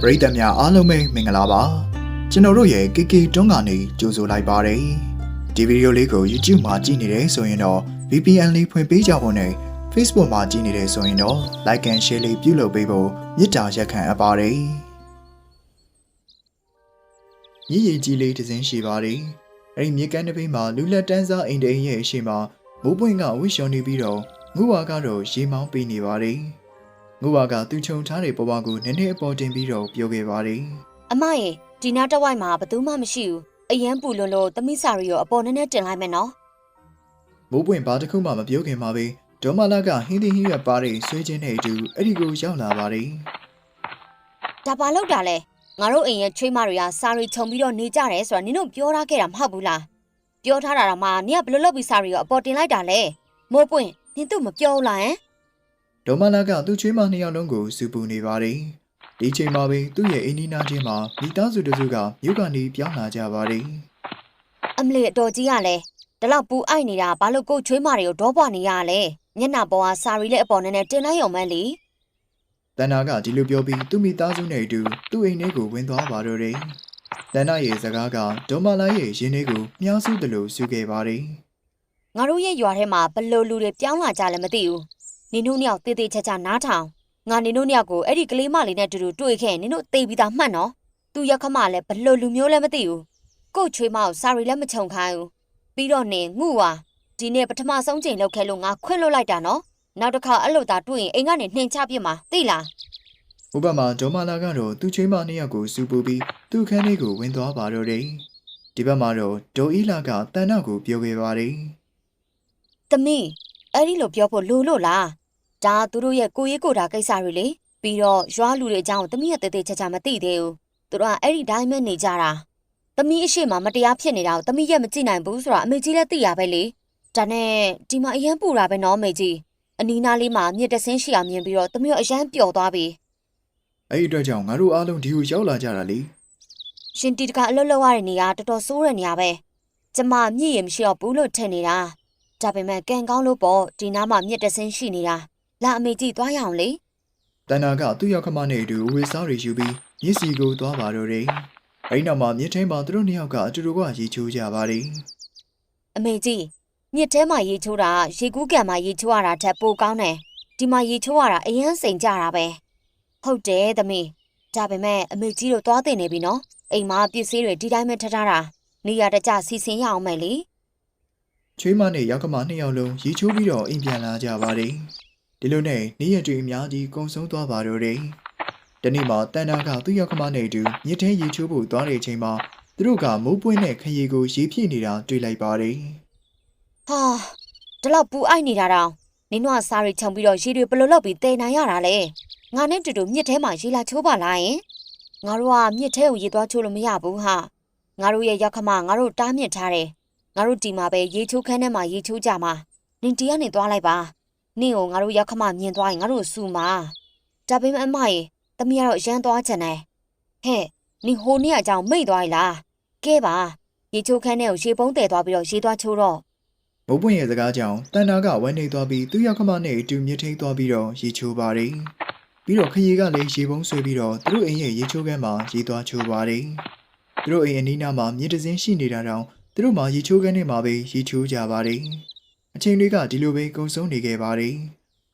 ပရိသတ်များအားလုံးပဲမင်္ဂလာပါကျွန်တော်တို့ရဲ့ KK တွန်းကနေကြိုဆိုလိုက်ပါတယ်ဒီဗီဒီယိုလေးကို YouTube မှာကြည့်နေတယ်ဆိုရင်တော့ VPN လေးဖွင့်ပေးကြဖို့နဲ့ Facebook မှာကြည့်နေတယ်ဆိုရင်တော့ Like and Share လေးပြုလုပ်ပေးဖို့မေတ္တာရက်ခံအပ်ပါတယ်မြည်ရည်ကြီးလေးတစ်စင်းရှိပါတယ်အဲ့ဒီမြေကမ်းတစ်ပိမှာလူလက်တန်းစားအိမ်တအိမ်ရဲ့အရှိမမိုးပွင့်ကဝှစ်လျှော်နေပြီးတော့ငူဝါကတော့ရေမောင်းပေးနေပါတယ် ငူဝါကသူ့ချုံထားတဲ့ဘဝကိုနည်းနည်းအပေါ်တင်ပြီးတော့ပြောခဲ့ပါတယ်အမရေဒီနာတစ်ဝိုက်မှာဘယ်သူမှမရှိဘူးအရန်ပူလွန်းလို့သမီးစာရီကိုအပေါ်နည်းနည်းတင်လိုက်မယ်နော်မိုးပွင့်ဘာတစ်ခုမှမပြောခင်မှာပဲဒေါ်မလာကဟင်းသီးဟင်းရွက်ပါတဲ့ဆွေးချင်းနဲ့အတူအဲ့ဒီကိုရောက်လာပါတယ်ဒါပါလောက်တာလဲငါတို့အိမ်ရဲ့ချွေးမတွေကစာရီခြုံပြီးတော့နေကြတယ်ဆိုတာနင်တို့ပြောထားခဲ့တာမဟုတ်ဘူးလားပြောထားတာတော့မှနင်ကဘယ်လိုလုပ်ပြီးစာရီကိုအပေါ်တင်လိုက်တာလဲမိုးပွင့်နင်တို့မပြောဘူးလားဟမ် ဒေါ်မလာကသူ့ချွေးမနှစ်ယောက်လုံးကိုစူပူနေပါတယ်ဒီချိန်မှာပဲသူ့ရဲ့အင်းနီနာချင်းမှာမိသားစုတစ်စုကမြို့ကနေပြောင်းလာကြပါတယ်အမလီအတော်ကြီးကလည်းဒီလောက်ပူအိုက်နေတာဘာလို့ကို့ချွေးမတွေကိုဒေါပွားနေရလဲညနာပေါ်ကစာရီလည်းအပေါ်နည်းနည်းတင်လိုက်ရုံပဲလေတန်နာကဒီလိုပြောပြီးသူ့မိသားစုနဲ့အတူသူ့အိမ်ထဲကိုဝင်သွားပါတော့တယ်တန်နာရဲ့စကားကဒေါ်မလာရဲ့ရင်ထဲကိုမြားစုတယ်လို့ဆိုခဲ့ပါတယ်ငါတို့ရဲ့ရွာထဲမှာဘယ်လို့လူတွေပြောင်းလာကြလဲမသိဘူး နင်တို့နှစ်ယောက်တေးသေးချာချာနားထောင်ငါနင်တို့နှစ်ယောက်ကိုအဲ့ဒီကလေးမလေးနဲ့တူတူတွေ့ခဲ့ရင်နင်တို့တေးပြီးသားမှတ်နော်သူရက်ခမလည်းဘယ်လို့လူမျိုးလဲမသိဘူးကို့ချွေးမကိုစာရီလည်းမချုံခိုင်းဘူးပြီးတော့နင်ငှူဝါဒီနေ့ပထမဆုံးချိန်လောက်ခဲလို့ငါခွင့်လွတ်လိုက်တာနော်နောက်တစ်ခါအဲ့လိုသာတွေ့ရင်အိမ်ကနေနှင်ချပြစ်မှာသိလားဥပမာဒေါ်မလာကတော့သူ့ချွေးမနှစ်ယောက်ကိုစူပူပြီးသူ့ခန်းလေးကိုဝင်သွားပါတော့တယ်ဒီဘက်မှာတော့ဒေါ်အီလာကတန်နာကိုပြောခဲ့ပါတယ်သမီးအဲ့ဒီလိုပြောဖို့လိုလို့လား ဒါသူတို့ရဲ့ကိုရေးကိုတာကိစ္စတွေလေပြီးတော့ရွာလူတွေအကြောင်းသမီးရဲ့တေးသေးချာချာမသိသေးဘူးသူတို့ကအဲ့ဒီတိုင်းပဲနေကြတာသမီးအရှိမမတရားဖြစ်နေတာကိုသမီးရဲ့မကြည့်နိုင်ဘူးဆိုတာအမေကြီးလည်းသိရပဲလေဒါနဲ့ဒီမှာအရန်ပူတာပဲနော်အမေကြီးအနီးနားလေးမှာမြစ်တဆင်းရှိအောင်မြင်ပြီးတော့သမီးကအရန်ပျော်သွားပြီအဲ့ဒီအတွက်ကြောင့်ငါတို့အားလုံးဒီကိုရောက်လာကြတာလေရှင်တီတကအလွတ်လောက်ရတဲ့နေရာတော်တော်ဆိုးတဲ့နေရာပဲကျမမြင့်ရင်မရှိတော့ဘူးလို့ထင်နေတာဒါပေမဲ့ကံကောင်းလို့ပေါ့ဒီနားမှာမြစ်တဆင်းရှိနေတာ လာအမေကြီးသွားရအောင်လေတန်နာကသူ့ရောက်ခမနဲ့အတူဝေစားတွေယူပြီးမြစ်စီကိုသွားပါတော့တယ်အဲ့ဒီနောက်မှာမြစ်ထင်းမှာသူတို့နှစ်ယောက်ကအတူတူကရေချိုးကြပါတယ်အမေကြီးမြစ်ထဲမှာရေချိုးတာရေကူးကန်မှာရေချိုးရတာထက်ပိုကောင်းတယ်ဒီမှာရေချိုးရတာအရင်စိန်ကြတာပဲဟုတ်တယ်သမီးဒါပေမဲ့အမေကြီးတို့သွားတင်နေပြီနော်အိမ်မှာပစ္စည်းတွေဒီတိုင်းပဲထထားတာနေရာတကျစီစဉ်ရအောင်မယ်လေချွေးမနဲ့ရောက်ခမနှစ်ယောက်လုံးရေချိုးပြီးတော့အိမ်ပြန်လာကြပါတယ် ဒီလိုနဲ့နေ့ရက်တွေအများကြီးကုံဆုံးသွားပါတော့တယ်တနေ့မှာတန်နာကသူ့ရောက်ခမနဲ့အတူမြစ်ထဲရေချိုးဖို့သွားတဲ့အချိန်မှာသူတို့ကမိုးပွင့်တဲ့ခရီကိုရေပြည့်နေတာတွေ့လိုက်ပါတယ်ဟာဒီလောက်ပူအိုက်နေတာတောင်နင်တို့ကစားရီခြုံပြီးတော့ရေတွေဘယ်လိုလုပ်ပြီးတည်နိုင်ရတာလဲငါနဲ့တူတူမြစ်ထဲမှာရေလာချိုးပါလားယင်ငါတို့ကမြစ်ထဲကိုရေသွားချိုးလို့မရဘူးဟာငါတို့ရဲ့ရောက်ခမငါတို့တားမြစ်ထားတယ်ငါတို့ဒီမှာပဲရေချိုးခန်းထဲမှာရေချိုးကြမှာနင်တီကနေသွားလိုက်ပါ နင့်ကိုငါတို့ရောက်ခမမြင်သွားရင်ငါတို့စူမှာဒါပေမဲ့အမရေသမီးကတော့ရမ်းသွားချင်တယ်ဟဲ့နင်ဟိုနေ့အကြောင်းမိတ်သွား ਈ လားကဲပါရေချိုးခန်းထဲကိုရေပုံးတည်သွားပြီးတော့ရေသွားချိုးတော့မိုးပွင့်ရဲ့စကားကြောင့်တန်နာကဝမ်းနေသွားပြီးသူ့ရောက်ခမနဲ့အတူမြစ်ထိန်သွားပြီးတော့ရေချိုးပါတယ်ပြီးတော့ခရီကလည်းရေပုံးဆွဲပြီးတော့သူတို့အိမ်ရဲ့ရေချိုးခန်းမှာရေသွားချိုးပါတယ်သူတို့အိမ်အနီးနားမှာမြစ်တစ်စင်းရှိနေတာတောင်သူတို့မှာရေချိုးခန်းထဲမှာပဲရေချိုးကြပါတယ် အချိန်တွေကဒီလိုပဲကုန်ဆုံးနေခဲ့ပါတယ်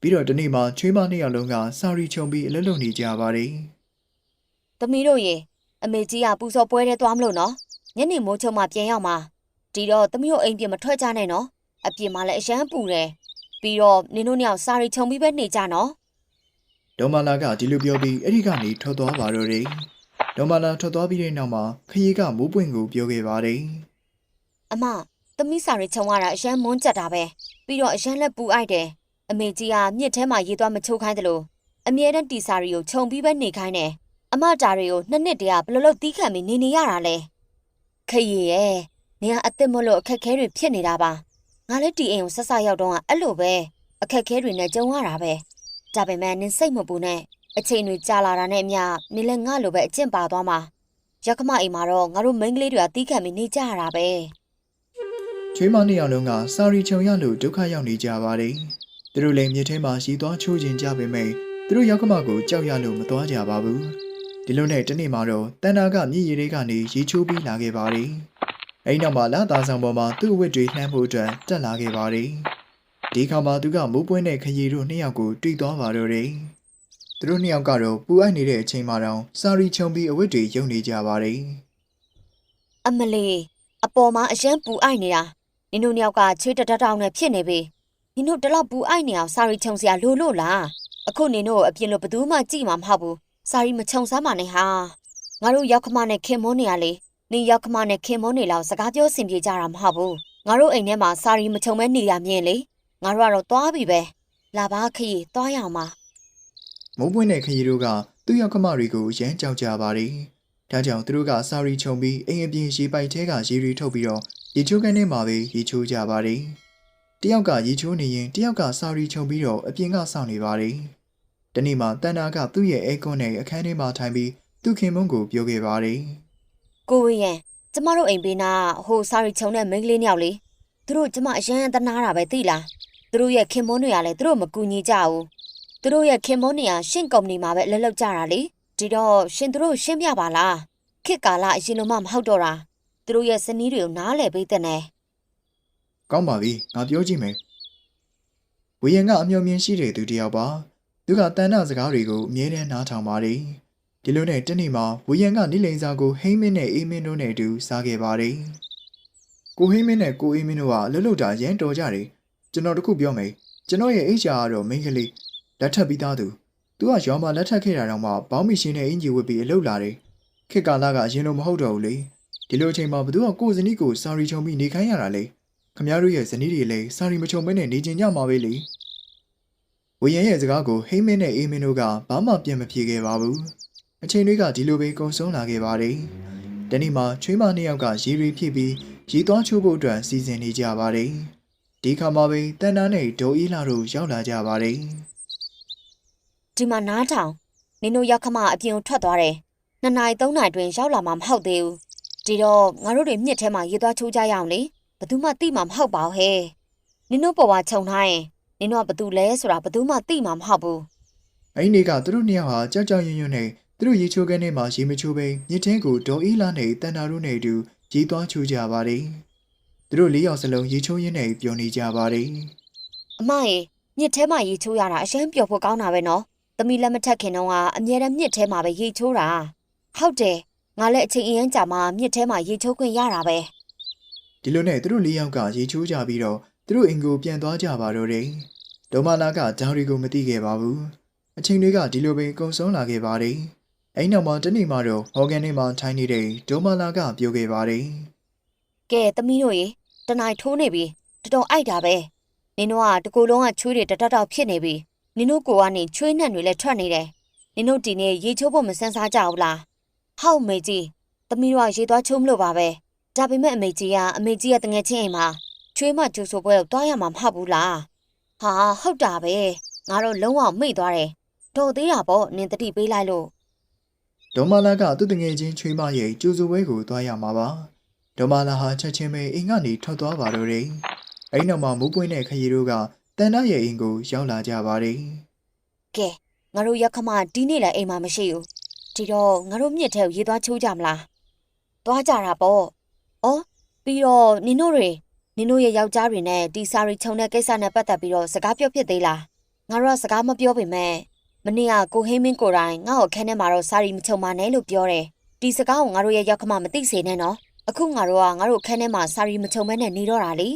ပြီးတော့ဒီနေ့မှာချွေးမနှစ်ယောက်လုံးကစာရီချုံပြီးအလုပ်လုပ်နေကြပါတယ်။သမီးတို့ရေအမေကြီးကပူစော်ပွဲထဲသွားမလို့နော်။ညနေမိုးချုံမှပြန်ရောက်မှာ။ဒီတော့သမီးတို့အိမ်ပြင်မထွက်ကြနဲ့နော်။အပြင်မှာလည်းအရန်ပူတယ်။ပြီးတော့နင်တို့နှစ်ယောက်စာရီခြုံပြီးပဲနေကြနော်ဒေါ်မာလာကဒီလိုပြောပြီးအဲ့ဒီကနေထွက်သွားပါတော့တယ်ဒေါ်မာလာထွက်သွားပြီးတဲ့နောက်မှာခရီကမိုးပွင့်ကိုပြောခဲ့ပါတယ်။အမ သမီးစာရီခြုံရတာအရန်မွန်းကြက်တာပဲ။ပြီးတော့အရန်လည်းပူအိုက်တယ်။အမေကြီးကမြစ်ထဲမှာရေသွားမချိုးခိုင်းတယ်လို့အမြဲတမ်းတီစာရီကိုခြုံပြီးပဲနေခိုင်းတယ်။အမတာတွေကိုနှစ်နှစ်တည်းကဘယ်လိုလုပ်တီးခံပြီးနေနေရတာလဲ။ခရီရဲ့နေကအစ်စ်မလို့အခက်ခဲတွေဖြစ်နေတာပါ။ငါလည်းတီအိမ်ကိုဆက်ဆက်ရောက်တော့ကအဲ့လိုပဲအခက်ခဲတွေနဲ့ကြုံရတာပဲ။ဒါပေမဲ့နင်စိတ်မပူနဲ့အချိန်တွေကြာလာတာနဲ့အမျှနင်လည်းငါလိုပဲအကျင့်ပါသွားမှာ။ရက်ခမအိမ်မှာတော့ငါတို့မိန်းကလေးတွေကတီးခံပြီးနေကြရတာပဲ။ ချွေးမနှစ်ယောက်လုံးကစာရီချုံရလို့ဒုက္ခရောက်နေကြပါတယ်သူတို့လည်းမြစ်ထဲမှာရှိသွားချိုးခြင်းကြပေမဲ့သူတို့ရောက်ခမကိုကြောက်ရလို့မသွားကြပါဘူးဒီလိုနဲ့တနေ့မှာတော့တန်နာကမြည်ရည်တွေကနေရေချိုးပြီးလာခဲ့ပါတယ်။အဲဒီနောက်မှာလာသားဆောင်ပေါ်မှာသူ့အဝတ်တွေလှမ်းဖို့အတွက်တက်လာခဲ့ပါတယ်။ဒီခါမှာသူကမိုးပွင့်တဲ့ခရီတို့နှစ်ယောက်ကိုတွေ့သွားပါတော့တယ်။သူတို့နှစ်ယောက်ကတော့ပူအိုက်နေတဲ့အချိန်မှာတော့စာရီချုံပြီးအဝတ်တွေယုံနေကြပါတယ်။အမလီအပေါ်မှာအရန်ပူအိုက်နေတာ နင်တို့နှစ်ယောက်ကချွေးတတတောင်းနဲ့ဖြစ်နေပြီနင်တို့တလောက်ပူအိုက်နေအောင်စာရီချုံစရာလိုလို့လားအခုနင်တို့အပြင်လို့ဘယ်သူမှကြည့်မှာမဟုတ်ဘူးစာရီမချုံစမ်းပါနဲ့ဟာငါတို့ရောက်ခမနဲ့ခင်မွန်းနေရလေနင်ရောက်ခမနဲ့ခင်မွန်းနေလောက်စကားပြောဆင်ပြေကြတာမဟုတ်ဘူးငါတို့အိမ်ထဲမှာစာရီမချုံမဲနေရမြင်လေငါတို့ကတော့သွားပြီပဲလာပါခရီသွားရအောင်ပါမိုးပွင့်တဲ့ခရီးတို့ကသူ့ယောက်ကမတွေကိုရမ်းကြောက်ကြပါတယ်။ဒါကြောင့်သူတို့ကစာရီခြုံပြီးအိမ်အပြင်ရေပိုက်ထဲကရေတွေထုတ်ပြီးတော့ ရေချိုးခန်းထဲမှာပဲရေချိုးကြပါတယ်။တယောက်ကရေချိုးနေရင်တယောက်ကစာရီခြုံပြီးတော့အပြင်ကစောင့်နေပါတယ်။တနေ့မှာတန်နာကသူ့ရဲ့အဲကွန်နဲ့အခန်းထဲမှာထိုင်ပြီးသူ့ခင်မုန်းကိုပြောခဲ့ပါတယ်ကိုဝေယံကျမတို့အိမ်ဘေးနာဟိုစာရီချုံတဲ့မိန်းကလေးနှစ်ယောက်လေသူတို့ကျမအရန်တနာတာပဲသိလားသူတို့ရဲ့ခင်မွန်းတွေကလည်းသူတို့မကူညီကြဘူးသူတို့ရဲ့ခင်မွန်းတွေကရှင့်ကုမ္ပဏီမှာပဲအလုပ်လုပ်ကြတာလေဒီတော့ရှင်သူတို့ရှင်းပြပါလားခေတ်ကာလအရင်လိုမှမဟုတ်တော့တာ သူတို့ရဲ့ဇနီးတွေကိုနားလည်ပေးတဲ့နဲ့။ကောင်းပါပြီငါပြောကြည့်မယ်။ဝေယံကအမျှော်မြင်ရှိတဲ့သူတစ်ယောက်ပါ။သူကတန်နာစကားတွေကိုအမြဲတမ်းနားထောင်ပါတယ်။ဒီလိုနဲ့တနေ့မှာဝေယံကနိလိန်စာကိုဟိမ့်မင်းနဲ့အေးမင်းတို့နဲ့အတူစားခဲ့ပါတယ်။ကိုဟိမ့်မင်းနဲ့ကိုအေးမင်းတို့ကအလုပ်လုပ်တာရမ်းတော်ကြတယ်။ကျွန်တော်တခုပြောမယ်။ကျွန်တော်ရဲ့ HR ကတော့မိန်းကလေးလက်ထပ်ပြီးသားသူ။ तू ကရွာမှာလက်ထပ်ခဲ့တာတော့မှဘောင်းမီရှင်နဲ့အင်ဂျီဝတ်ပြီးအလုပ်လာတယ်။ခေတ်ကာလကအရင်လိုမဟုတ်တော့ဘူးလေ။ ဒီလိုအချိန်မှာဘသူကကိုယ်ဇနီးကိုစာရီချုံပြီးနေခိုင်းရတာလေ။ခမရတို့ရဲ့ဇနီးတွေလည်းစာရီမချုံမဲနဲ့နေကျင်ကြမှာပဲလေဝေယံရဲ့စကားကိုဟိမင်းနဲ့အေးမင်းတို့ကဘာမှပြန်မဖြေခဲ့ပါဘူးအချိန်တွေကဒီလိုပဲကုံဆုံးလာခဲ့ပါတယ်တနေ့မှာချွေးမနှစ်ယောက်ကရေရီဖြည့်ပြီးရေသွားချိုးဖို့အတွက်စီစဉ်နေကြပါတယ်ဒီခါမှာပဲတန်တာနဲ့ဒေါ်အီလာတို့ရောက်လာကြပါတယ်ဒီမှာနားထောင်နင်တို့ရောက်ခမအပြင်ကိုထွက်သွားတယ်နှစ်နာရီသုံးနာရီတွင်ရောက်လာမှာမဟုတ်သေးဘူး ဒီတော့ငါတို့တွေမြစ်ထဲမှာရေသွားချိုးကြရအောင်လေဘယ်သူမှသိမှာမဟုတ်ပါဘူးဟဲ့နင်တို့ပေါ်မှာခြုံထားရင်နင်တို့ကဘယ်သူလဲဆိုတာဘယ်သူမှသိမှာမဟုတ်ဘူးအဲ့ဒီနေ့ကသူတို့နှစ်ယောက်ဟာကြောက်ကြောက်ရွံ့ရွံ့နဲ့သူတို့ရေချိုးခန်းထဲမှာရေမချိုးဘဲမြစ်ထင်းကိုဒေါ်အီလာနဲ့တန်တာတို့နဲ့အတူရေသွားချိုးကြပါတယ်သူတို့လေးယောက်စလုံးရေချိုးရင်းနဲ့ပျော်နေကြပါတယ်အမရေမြစ်ထဲမှာရေချိုးရတာအရင်ပျော်ဖို့ကောင်းတာပဲနော်သမီးလက်မထက်ခင်တော့ကအမြဲတမ်းမြစ်ထဲမှာပဲရေချိုးတာဟုတ်တယ် ငါလည်းအချိန်အရင်ကြာမှမြစ်ထဲမှာရေချိုးခွင့်ရတာပဲဒီလိုနဲ့သူတို့လေးယောက်ကရေချိုးကြပြီးတော့သူတို့အိမ်ကိုပြန်သွားကြပါတော့တယ်။ဒေါ်မာလာကဂျာရီကိုမသိခဲ့ပါဘူး။အချိန်တွေကဒီလိုပဲကုံဆုံးလာခဲ့ပါတယ်။အဲ့နောက်မှာတနေ့မှတော့ဟော်ဂန်ထဲမှာထိုင်နေတဲ့ဒေါ်မာလာကပြောခဲ့ပါတယ်ကဲသမီးတို့ရေတနိုင်ထိုးနေပြီတော်တော်အိုက်တာပဲနင်တို့ကတကူလုံးကချွေးတွေတတတောက်ဖြစ်နေပြီနင်တို့ကိုကနေချွေးနှံ့တွေလည်းထွက်နေတယ်နင်တို့ဒီနေ့ရေချိုးဖို့မစမ်းစားကြဘူးလား ဟောက်မေကြီးသမီးတို့ကရေသွားချိုးမလို့ပါပဲဒါပေမဲ့အမေကြီးကအမေကြီးရဲ့တငယ်ချင်းအိမ်မှာချွေးမကျူဆိုပွဲကိုတွားရမှာမဟုတ်ဘူးလားဟာဟုတ်တာပဲငါတို့လုံးဝမိတ်သွားတယ်တော်သေးတာပေါ့နင်တတိပေးလိုက်လို့။ဒေါ်မာလာကသူ့တငယ်ချင်းချွေးမရဲ့ကျူစုပွဲကိုသွားရမှာပါ။ဒေါ်မာလာဟာချက်ချင်းပဲအိမ်ကနေထွက်သွားပါတော့တယ်။အဲ့နောက်မှာမိုးပွင့်တဲ့ခရီးတို့ကတန်တာရဲ့အိမ်ကိုရောက်လာကြပါတယ်ကဲငါတို့ရက်ခမဒီနေ့လည်းအိမ်မှာမရှိဘူး ဒီတော့ငါတို့မြစ်ထဲကိုရေသွားချိုးကြမလားသွားကြတာပေါ့ဩပြီးတော့နင်တို့တွေနင်တို့ရဲ့ယောက်ျားတွေနဲ့ဒီစာရီခြုံတဲ့ကိစ္စနဲ့ပတ်သက်ပြီးတော့စကားပြောဖြစ်သေးလားငါတို့ကစကားမပြောပေမဲ့မနေ့ကကိုဟင်းမင်းကိုယ်တိုင်ငါ့ကိုခန်းထဲမှာတော့စာရီမခြုံပါနဲ့လို့ပြောတယ်ဒီစကားကိုငါတို့ရဲ့ရက်ခမမသိစေနဲ့နော်အခုငါတို့ကငါတို့ခန်းထဲမှာစာရီမခြုံမဲနဲ့နေတော့တာလေ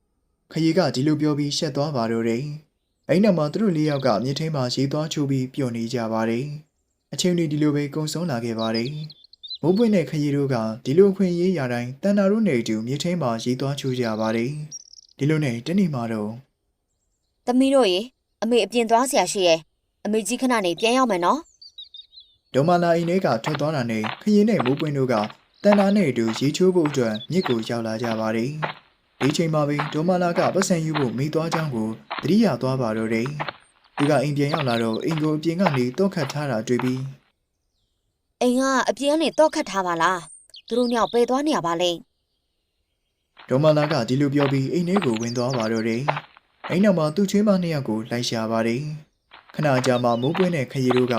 ။ခရီးကဒီလိုပြောပြီးရှက်သွားပါတော့တယ်။အဲ့နောက်မှာသူတို့လေးယောက်ကမြစ်ထင်းမှာရေသွားချိုးပြီးပျော်နေကြပါတယ်။ အချိန်တွေဒီလိုပဲကုန်ဆုံးလာခဲ့ပါတယ်။မိုးပွင့်တဲ့ခရီးတို့ကဒီလိုအခွင့်အရေးရတိုင်းတန်တာတို့နေတူမြေထင်းမှာရေးသွားချိုးကြပါတယ်။ဒီလိုနဲ့တနေ့မှတော့သမီးတို့ရေအမေအပြင်သွားဆရာရှိရဲ့အမေကြီးခဏနေပြန်ရောက်မယ်နော်ဒေါမလာအိမ်ထဲကထွက်သွားတာနဲ့ခရင်နဲ့မိုးပွင့်တို့ကတန်တာနဲ့အတူရေချိုးဖို့အတွက်မြစ်ကိုရောက်လာကြပါတယ်ဒီချိန်မှာပဲဒေါမလာကပတ်စံယူဖို့မိသွားကြောင်းကိုတတိယသွားပါတော့တယ် သူကအိမ်ပြန်ရောက်လာတော့အိမ်ကိုအပြင်ကနေတော့ခတ်ထားတာတွေ့ပြီးအိမ်ကအပြင်ကနေတော့ခတ်ထားပါလားသူတို့ညောင်ပယ်သွားနေရပါလိမ့်ဒေါ်မာလာကဒီလိုပြောပြီးအိမ်ထဲကိုဝင်သွားပါတော့တယ်။အိမ်နောက်မှာသူ့ချွေးမနှစ်ယောက်ကိုလိုက်ရှာပါတယ်။ခဏကြာမှမိုးပွင့်တဲ့ခရီးတို့က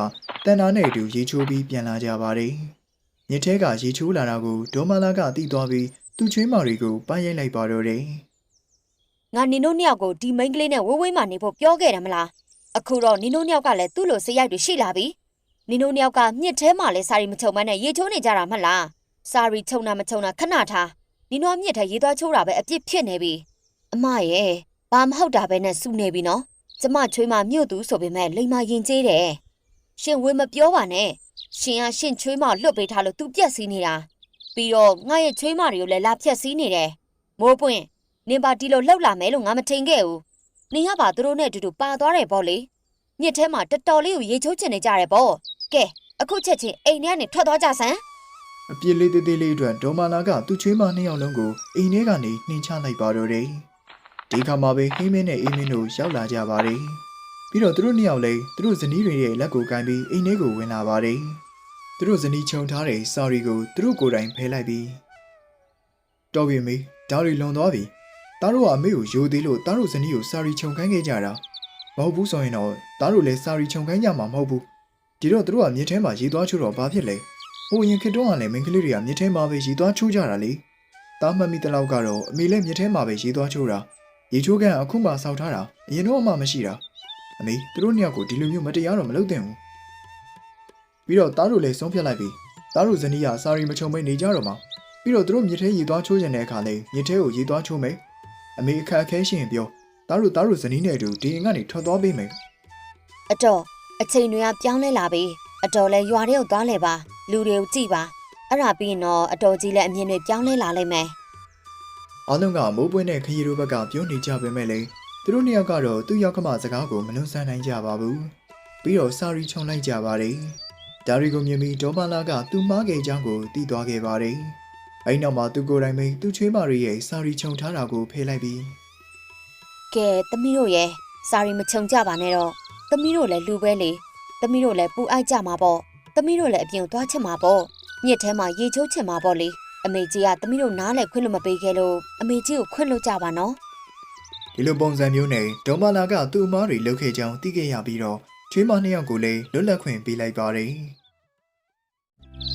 တန်နာနဲ့အတူရေချိုးပြီးပြန်လာကြပါတယ်။မြစ်ထဲကရေချိုးလာတာကိုဒေါမလာကသိသွားပြီးသူ့ချွေးမတွေကိုပန်းရိုက်လိုက်ပါတော့တယ်ငါနင်တို့နှစ်ယောက်ကိုဒီမိန်းကလေးနဲ့ဝေးဝေးမှနေဖို့ပြောခဲ့တယ်မလား အခုတော့နင်တို့နှစ်ယောက်ကလည်းသူ့လိုစရိုက်တွေရှိလာပြီနင်တို့နှစ်ယောက်ကမြစ်ထဲမှာလဲစာရီမချုံမနဲ့ရေချိုးနေကြတာမဟုတ်လားစာရီချုံတာမချုံတာခဏထားနင်တို့ကမြစ်ထဲရေသွားချိုးတာပဲအပြစ်ဖြစ်နေပြီအမရဲ့ဘာမဟုတ်တာပဲနဲ့စူနေပြီနော်ကျမချွေးမမြို့သူဆိုပေမဲ့လိမ္မာရင်ကျေးတယ်ရှင်ဝေမပြောပါနဲ့ရှင်ကရှင်ချွေးမလွတ်ပေးထားလို့ तू ပြက်စီးနေတာပြီးတော့ငါရဲ့ချွေးမတွေကိုလည်းလာဖြက်စီးနေတယ်မိုးပွင့်နင်ပါဒီလိုလှုပ်လာမယ်လို့ငါမထင်ခဲ့ဘူး နင်ကပါသူတို့နဲ့အတူတူပါသွားတယ်ပေါ့လေမြစ်ထဲမှာတော်တော်လေးကိုရေချိုးချင်နေကြတယ်ပေါ့ကဲအခုချက်ချင်းအိမ်ထဲကနေထွက်သွားကြစမ်း။အပြစ်လေးသေးသေးလေးအတွက်ဒေါမလာကသူ့ချွေးမနှစ်ယောက်လုံးကိုအိမ်ထဲကနေနှင်ချလိုက်ပါတော့တယ်။ဒီခါမှာပဲဟိမင်းနဲ့အေးမင်းတို့ရောက်လာကြပါတယ်။ပြီးတော့သူတို့နှစ်ယောက်လည်းသူတို့ဇနီးတွေရဲ့လက်ကိုကင်ပြီးအိမ်ထဲကိုဝင်လာပါတယ်။သူတို့ဇနီးချုံထားတဲ့စာရီကိုသူတို့ကိုယ်တိုင်ဖယ်လိုက်ပြီးတော်ပြီမေဒါတွေလွန်သွားပြီ။ သားတို့ကအမေကိုယိုသေးလို့သားတို့ဇနီးကိုစာရီချုံခိုင်းခဲ့ကြတာ။မဟုတ်ဘူးဆိုရင်တော့သားတို့လည်းစာရီချုံခိုင်းကြမှာမဟုတ်ဘူး။ဒီတော့သူတို့ကမြစ်ထဲမှာရေသွားချိုးတော့ဘာဖြစ်လဲ။ဟိုအရင်ခေတ်တုန်းကလည်းမိန်းကလေးတွေကမြစ်ထဲမှာပဲရေသွားချိုးကြတာလေ။တားမှတ်မိတဲ့လောက်ကတော့အမေလည်းမြစ်ထဲမှာပဲရေသွားချိုးတာ။ရေချိုးကန်အခုမှစောက်ထားတာအရင်တော့မှမရှိတာ။အမေသူတို့နှစ်ယောက်ကိုဒီလိုမျိုးမတရားတော့မလုပ်သင့်ဘူး။ပြီးတော့တားတို့လည်းဆုံးဖြတ်လိုက်ပြီ။တားတို့ဇနီးကစာရီမချုံမိတ်နေကြတော့မှ။ပြီးတော့သူတို့မြစ်ထဲရေသွားချိုးရင်တဲ့အခါလေမြစ်ထဲကိုရေသွားချိုးမယ်။ အမေအခက်အခဲရှိရင်ပြောတားတို့တားတို့ဇနီးနဲ့အတူဒီအိမ်ကနေထွက်သွားပေးမယ်အတော်အချိန်တွေကပြောင်းလဲလာပြီအတော်လဲရွာတွေကိုသွားလဲပါလူတွေကိုကြည့်ပါအဲ့ဒါပြီးရင်တော့အတော်ကြီးလည်းအမြင်တွေပြောင်းလဲလာလိမ့်မယ်။အားလုံးကမိုးပွင့်တဲ့ခရီးတို့ဘက်ကပြောနေကြပေမဲ့လေသူတို့နှစ်ယောက်ကတော့သူ့ယောက်ကမစကားကိုမနှုတ်ဆက်နိုင်ကြပါဘူး။ပြီးတော့စာရီချုံလိုက်ကြပါတယ်။ဒါရီကိုမြင်ပြီးဒေါမလာကသူ့မားခဲ့ကြောင်းကိုသိသွားခဲ့ပါတယ်။ အဲဒီနောက်မှာသူကိုယ်တိုင်ပဲသူ့ချွေးမရီရဲ့စာရီချုံထားတာကိုဖယ်လိုက်ပြီးကဲသမီးတို့ရဲ့စာရီမချုံကြပါနဲ့တော့သမီးတို့လည်းလူပဲလေသမီးတို့လည်းပူအိုက်ကြမှာပေါ့သမီးတို့လည်းအပြင်ကိုသွားချင်မှာပေါ့ညစ်ထဲမှာရေချိုးချင်မှာပေါ့လေအမေကြီးကသမီးတို့နားလဲခွင့်လို့မပေးခဲ့လို့အမေကြီးကိုခွင့်လို့ကြပါနော်ဒီလိုပုံစံမျိုးနဲ့ဒေါမလာကသူ့အမားတွေလုပ်ခဲ့ကြောင်းသိခဲ့ရပြီးတော့ချွေးမနှစ်ယောက်ကိုလည်းလွတ်လပ်ခွင့်ပေးလိုက်ပါတယ်။